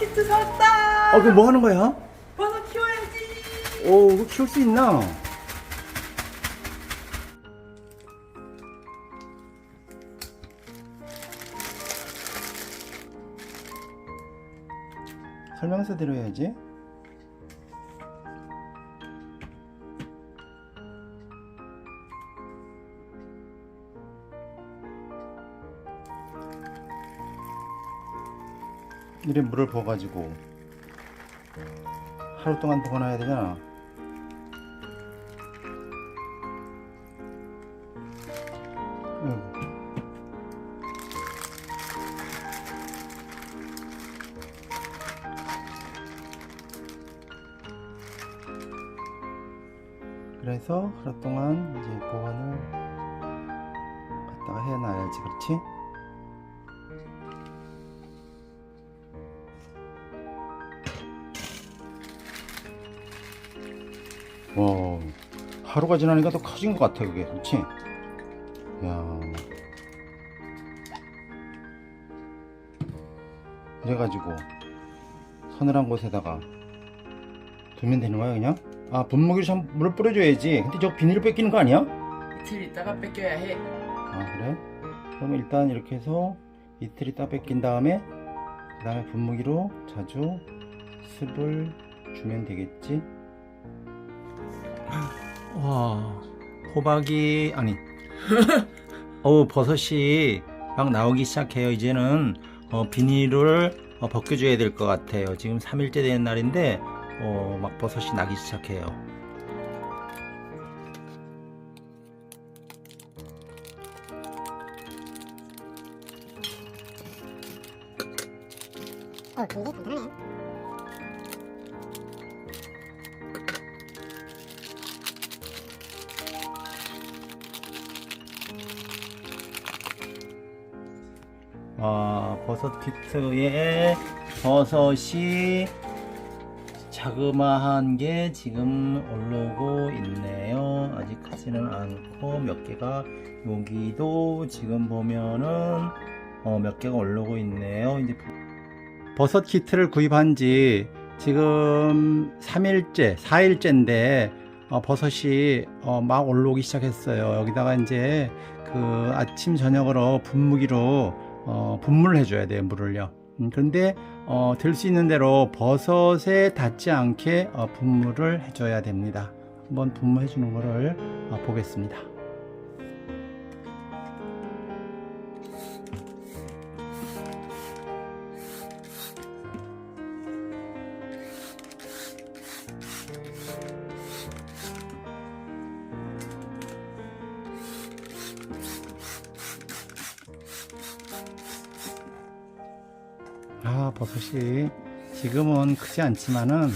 키트 샀다. 어, 그거 뭐 하는 거야? 버섯 키워야지. 오, 그거 키울 수 있나? 설명서 대로 해야지. 이래 물을 부어가지고 하루 동안 보관해야 되잖아. 응. 그래서 하루 동안 이제 보관을 갖다가 해놔야지, 그렇지? 와, 하루가 지나니까 더 커진 것 같아, 그게, 그렇지? 야. 이래가지고 서늘한 곳에다가 두면 되는 거야 그냥? 아 분무기로 참 물을 뿌려줘야지 근데 저 비닐을 뺏기는 거 아니야? 이틀 있다가 뺏겨야 해. 아 그래? 그러면 일단 이렇게 해서 이틀 있다 뺏긴 다음에 그 다음에 분무기로 자주 습을 주면 되겠지 와 호박이 아니. 어 버섯이 막 나오기 시작해요. 이제는 어, 비닐을 어, 벗겨줘야 될 것 같아요. 지금 3일째 되는 날인데 어, 막 버섯이 나기 시작해요. 어, 되게 괜찮네. 아, 버섯 키트에 버섯이 자그마한 게 지금 올라오고 있네요. 아직 크지는 않고 몇 개가 여기도 지금 보면은 어, 몇 개가 올라오고 있네요. 이제 버섯 키트를 구입한 지 지금 3일째, 4일째인데 어, 버섯이 어, 막 올라오기 시작했어요. 여기다가 이제 그 아침 저녁으로 분무기로 어, 분무를 해줘야 돼요 물을요. 음, 그런데 어, 들 수 있는 대로 버섯에 닿지 않게 어, 분무를 해줘야 됩니다. 한번 분무해 주는 거를 어, 보겠습니다. 아 버섯이 지금은 크지 않지만은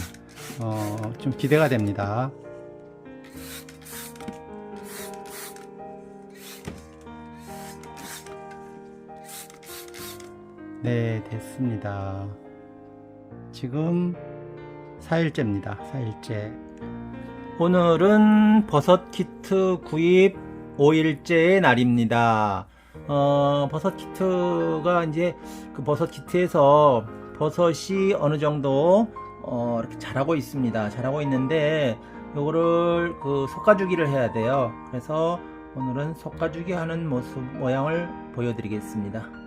어, 좀 기대가 됩니다. 네 됐습니다. 지금 4일째입니다. 4일째. 오늘은 버섯 키트 구입 5일째의 날입니다. 어, 버섯 키트가 이제 그 버섯 키트에서 버섯이 어느 정도 어, 이렇게 자라고 있습니다. 자라고 있는데 요거를 그 솎아주기를 해야 돼요. 그래서 오늘은 솎아주기 하는 모습 모양을 보여드리겠습니다.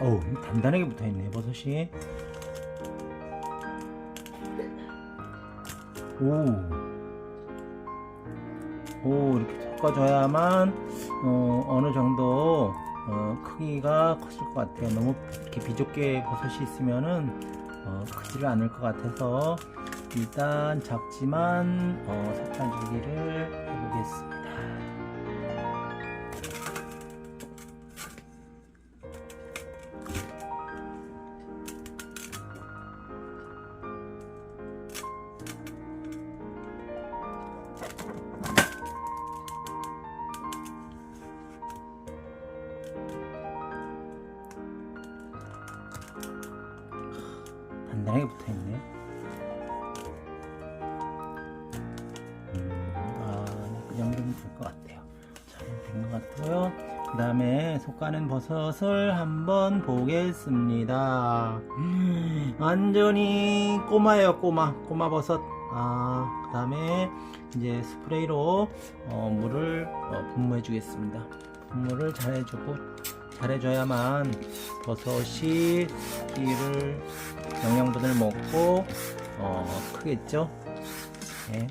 어우 단단하게 붙어있네 버섯이 오, 오 이렇게 섞어줘야만 어, 어느 정도 어, 크기가 커질 것 같아요. 너무 이렇게 비좁게 버섯이 있으면은 어, 크지를 않을 것 같아서 일단 작지만 어, 섞어주기를 해보겠습니다. 정도면 될 것 같아요. 된것 같고요. 그 다음에 솎아낸 버섯을 한번 보겠습니다. 음, 완전히 꼬마예요, 꼬마. 꼬마 버섯. 아, 그 다음에 이제 스프레이로 어, 물을 어, 분무해 주겠습니다. 분무를 잘 해주고, 잘 해줘야만 버섯이 끼를 영양분을 먹고 어, 크겠죠. 네.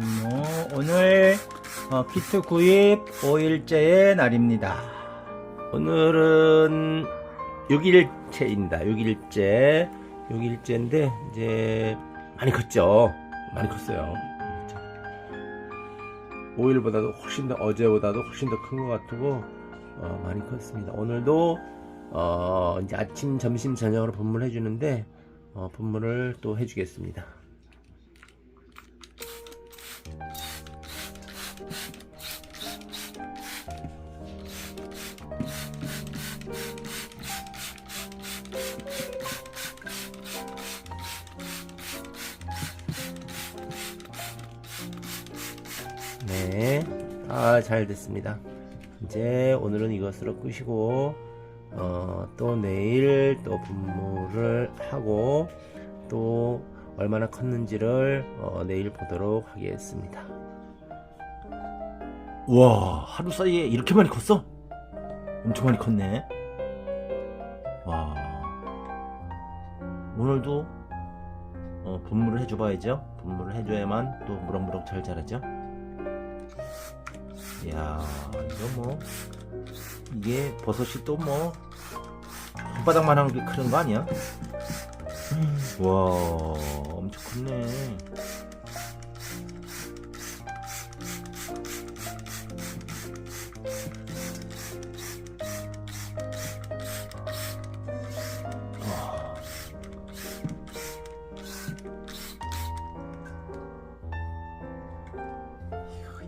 분무 오늘 어, 키트 구입 5일째의 날입니다. 오늘은 6일째입니다. 6일째. 6일째인데 이제 많이 컸죠. 많이 컸어요. 5일보다도 훨씬 더 어제보다도 훨씬 더 큰 것 같고 어, 많이 컸습니다. 오늘도 어, 이제 아침, 점심, 저녁으로 분무를 해주는데 어, 분무를 또 해주겠습니다. 네, 아, 잘 됐습니다. 이제 오늘은 이것으로 끄시고, 어, 또 내일 또 분무를 하고, 또 얼마나 컸는지를 어, 내일 보도록 하겠습니다. 와, 하루 사이에 이렇게 많이 컸어? 엄청 많이 컸네. 와, 오늘도 어, 분무를 해줘봐야죠. 분무를 해줘야만 또 무럭무럭 잘 자라죠. 이야 이거 뭐 이게 버섯이 또 뭐 손바닥만한 게 크는 거 아니야? 와 엄청 컸네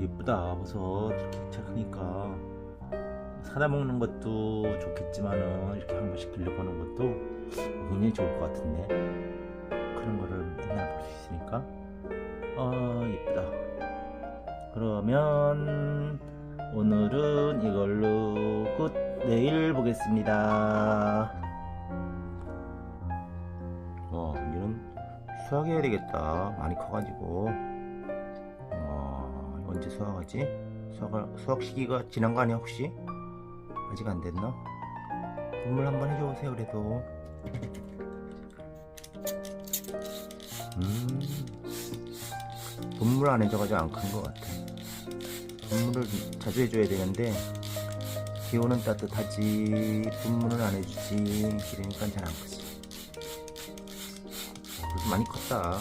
예쁘다. 버섯 이렇게 잘 크니까 사다 먹는 것도 좋겠지만은 이렇게 한 번씩 들려보는 것도 굉장히 좋을 것 같은데 그런 거를 맨날 볼 수 있으니까. 아 예쁘다. 그러면 오늘은 이걸로 끝. 내일 보겠습니다. 어 이제는 수확해야 되겠다. 많이 커가지고. 어, 언제 수확하지? 수확, 수확 시기가 지난 거 아니야 혹시? 아직 안 됐나? 분물 한번 해줘보세요 그래도 음 분물 안 해줘가지고 안 큰 것 같아 분물을 자주 해줘야 되는데 기온은 따뜻하지 분물은 안 해주지 이러니까 잘 안 크지 그래도 많이 컸다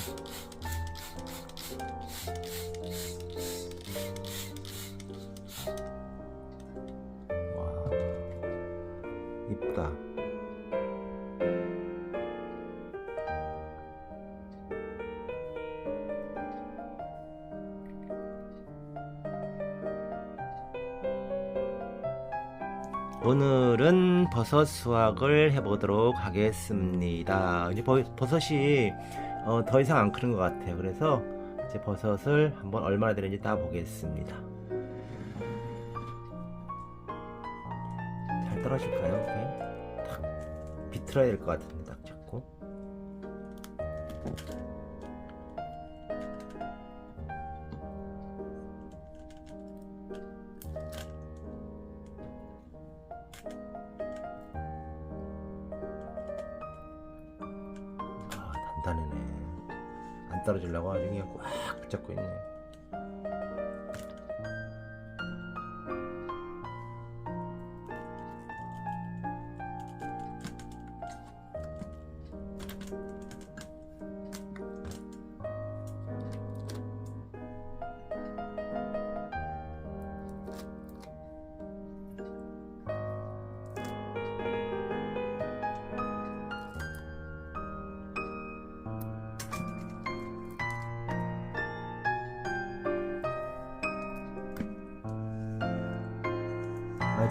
오늘은 버섯 수확을 해보도록 하겠습니다. 이제 버, 버섯이 어, 더 이상 안 크는 것 같아요. 그래서 이제 버섯을 한번 얼마나 되는지 따 보겠습니다. 잘 떨어질까요? 이렇게? 탁 비틀어야 될 것 같은데 딱 잡고 떨어지려고 그냥 꽉 붙잡고 있네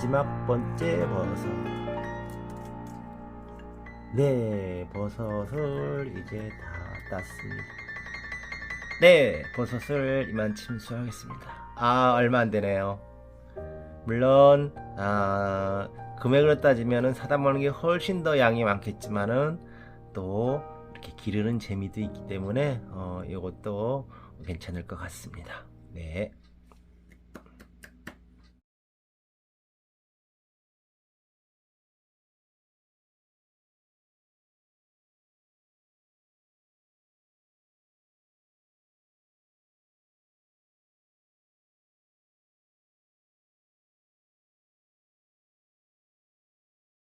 마지막 번째 버섯. 네, 버섯을 이제 다 땄습니다. 네, 버섯을 이만 침수하겠습니다. 아, 얼마 안 되네요. 물론, 아, 금액으로 따지면은 사다 먹는 게 훨씬 더 양이 많겠지만은 또 이렇게 기르는 재미도 있기 때문에 어, 이것도 괜찮을 것 같습니다. 네.